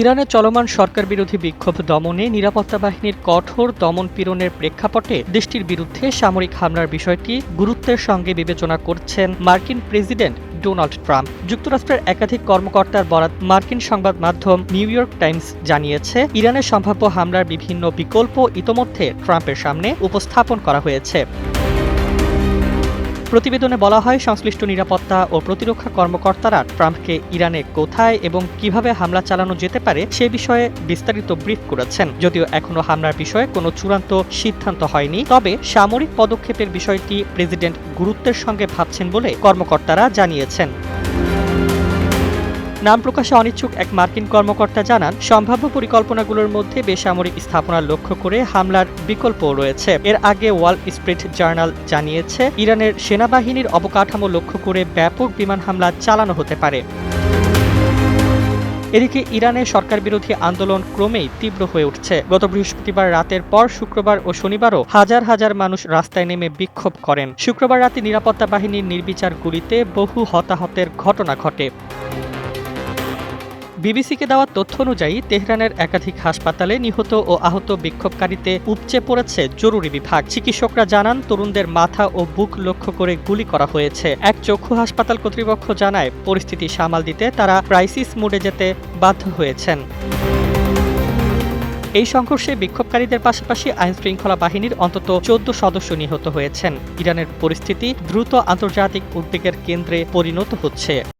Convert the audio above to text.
ইরানে চলমান সরকার বিরোধী বিক্ষোভ দমনে নিরাপত্তা বাহিনীর কঠোর দমন পীড়নের প্রেক্ষাপটে দেশটির বিরুদ্ধে সামরিক হামলার বিষয়টি গুরুত্বের সঙ্গে বিবেচনা করছেন মার্কিন প্রেসিডেন্ট ডোনাল্ড ট্রাম্প। যুক্তরাষ্ট্রের একাধিক কর্মকর্তার বরাত মার্কিন সংবাদ মাধ্যম নিউ ইয়র্ক টাইমস জানিয়েছে ইরানের সম্ভাব্য হামলার বিভিন্ন বিকল্প ইতোমধ্যে ট্রাম্পের সামনে উপস্থাপন করা হয়েছে। প্রতিবেদনে বলা হয়, সংশ্লিষ্ট নিরাপত্তা ও প্রতিরক্ষা কর্মকর্তারা ট্রাম্পকে ইরানে কোথায় এবং কীভাবে হামলা চালানো যেতে পারে সে বিষয়ে বিস্তারিত ব্রিফ করেছেন। যদিও এখনও হামলার বিষয়ে কোনো চূড়ান্ত সিদ্ধান্ত হয়নি, তবে সামরিক পদক্ষেপের বিষয়টি প্রেসিডেন্ট গুরুত্বের সঙ্গে ভাবছেন বলে কর্মকর্তারা জানিয়েছেন। নাম প্রকাশে অনিচ্ছুক এক মার্কিন কর্মকর্তা জানান, সম্ভাব্য পরিকল্পনাগুলোর মধ্যে বেসামরিক স্থাপনা লক্ষ্য করে হামলার বিকল্পও রয়েছে। এর আগে ওয়াল স্ট্রিট জার্নাল জানিয়েছে, ইরানের সেনাবাহিনীর অবকাঠামো লক্ষ্য করে ব্যাপক বিমান হামলা চালানো হতে পারে। এদিকে ইরানে সরকার বিরোধী আন্দোলন ক্রমেই তীব্র হয়ে উঠছে। গত বৃহস্পতিবার রাতের পর শুক্রবার ও শনিবারও হাজার হাজার মানুষ রাস্তায় নেমে বিক্ষোভ করেন। শুক্রবার রাতে নিরাপত্তা বাহিনীর নির্বিচার গুলিতে বহু হতাহতের ঘটনা ঘটে। বিবিসিকে দেওয়া তথ্য অনুযায়ী তেহরানের একাধিক হাসপাতালে নিহত ও আহত বিক্ষোভকারীতে উপচে পড়েছে জরুরি বিভাগ। চিকিৎসকরা জানান, তরুণদের মাথা ও বুক লক্ষ্য করে গুলি করা হয়েছে। এক চক্ষু হাসপাতাল কর্তৃপক্ষ জানায়, পরিস্থিতি সামাল দিতে তারা ক্রাইসিস মোডে যেতে বাধ্য হয়েছেন। এই সংঘর্ষে বিক্ষোভকারীদের পাশাপাশি আইনশৃঙ্খলা বাহিনীর অন্তত চোদ্দ সদস্য নিহত হয়েছেন। ইরানের পরিস্থিতি দ্রুত আন্তর্জাতিক উদ্বেগের কেন্দ্রে পরিণত হচ্ছে।